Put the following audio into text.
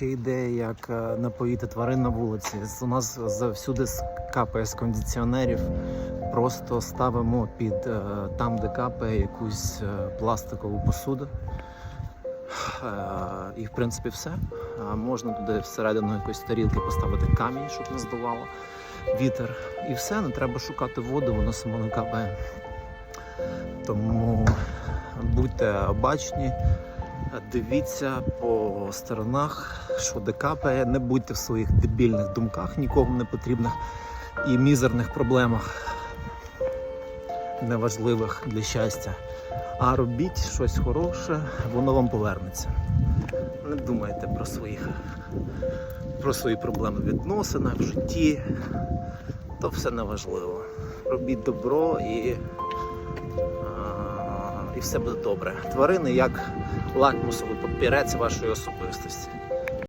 ще ідея, як е, напоїти тварин на вулиці. У нас завсюди капає з кондиціонерів. Просто ставимо під е, там, де капає якусь е, пластикову посуду. І в принципі все. Можна туди всередину якоїсь тарілки поставити камінь, щоб не здувало вітер. І все, не треба шукати воду, воно само не капає. Тому будьте обачні, дивіться по сторонах, що де капає, не будьте в своїх дебільних думках, нікому не потрібних і мізерних проблемах, неважливих для щастя. А робіть щось хороше, воно вам повернеться. Не думайте про своїх про свої проблеми в відносинах, в житті. То все неважливо. Робіть добро і, і все буде добре. Тварини як лакмусовий папірець вашої особистості.